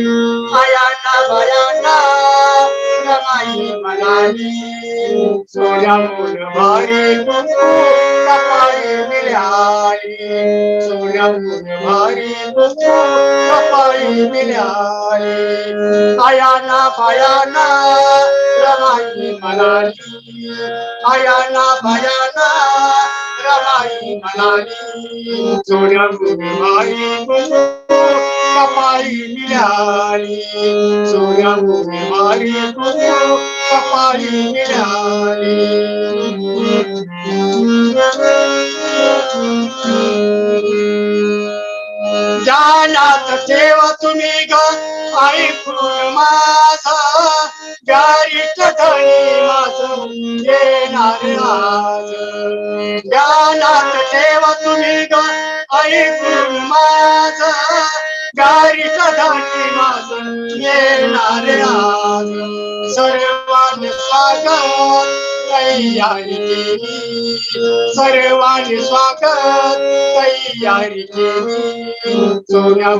भयाना भयाना रमाई म्हणाली सोन्या मूल भारी. कुंकू कपाळी मिळाली. सोन्या मूल भारी. कुंकू कपाळी मिळाली. भयाना भयाना रमाई म्हणाली भयाना भयाना रमाई मूल भारी. कुंकू कपाळी मिळाली सोन्या मूल भारी कपाळी मिळाली जानात ठेवा तुम्ही ग ऐकून माझा. गारीत धणी माझ येणार आज ज्ञानात ठेवा तुम्ही ग ऐकून गारीत धणी माझ येणार आज सर्वांनी स्वागत तयारी केली सर्वांनी स्वागत तयारी केली सोन्या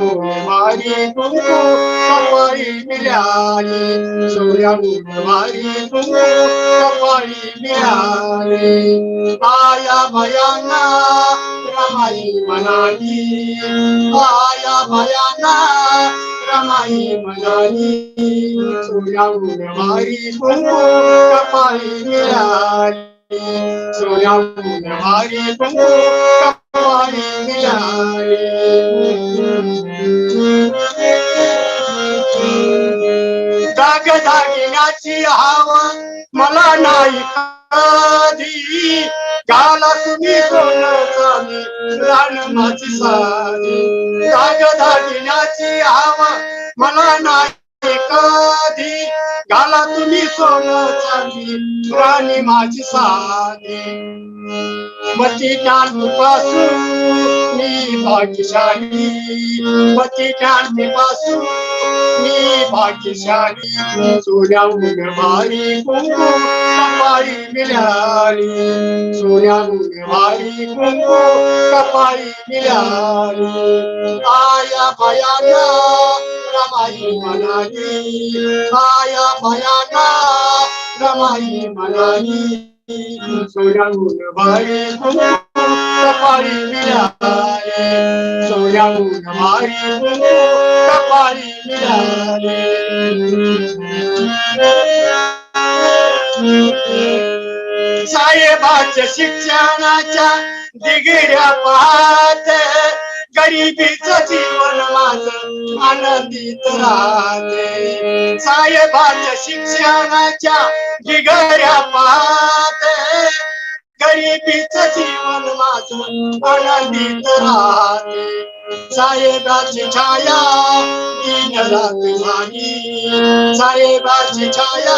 मारी कुंकू कपाळी मिळाली. सोन्या मारी कुंकू कपाळी मिळाली. आया भयाना रमाई मनाली. आया भयाना रमाई म्हणाली सोन्या मारी कपाळी मिळाली सोन्या मारी कपाळी मिळाली दाग दागिन्याची हवा मला नाही कधी. गाला तुम्ही सोनं चांदी रान माझी साडी दाग दागिन्याची हवा मला नाही कधी गाला तुम्ही सोनं चांदी. राणी माझी साधी. मती पासून मी भाग्यशाली. मती पासून मी भाग्यशाली. सोन्या भारी कुंकू कपाळी मिळाली. सोन्या भारी कुंकू कपाळी मिळाली. आया भयाना रमाई म्हणाली भयाना रमाई कपाळी भारी कपाळी साहेबाच्या शिक्षणाच्या दिगिऱ्या पाहत गरिबीचं जीव माझं आनंदित राहते. साहेबाच्या शिक्षणाच्या बिगड्या पाहते गरिबीचं जीवन माझं आनंदित राहते. साहेबाची छाया दिन रात झाली. साहेबाची छाया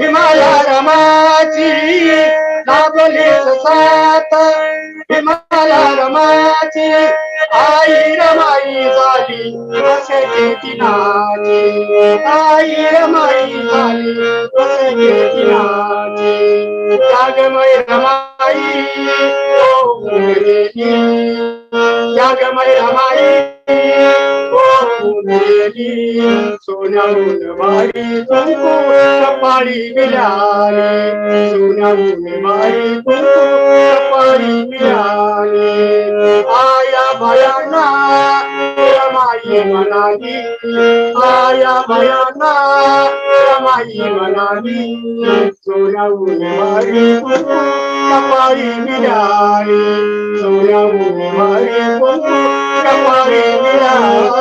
हिमालय रमाची लाभली ससात. हिमालय रमाची आई. झाली कसे दिनाची आई रमाई झाली कसे दिनाची त्यागमय रमाई ओ मुरली त्यागमय रमाई ओ मुरली सोन्याहून मारी कुंकू कपाळी मिळाली सोन्याहून मारी कुंकू कपाळी मिळाली आया भयाना रमाई मनाली माया भयाना रमाई मनाली सोडवून मारी कपाळी मिळाली सोडवून मारी कपाळी मिळाली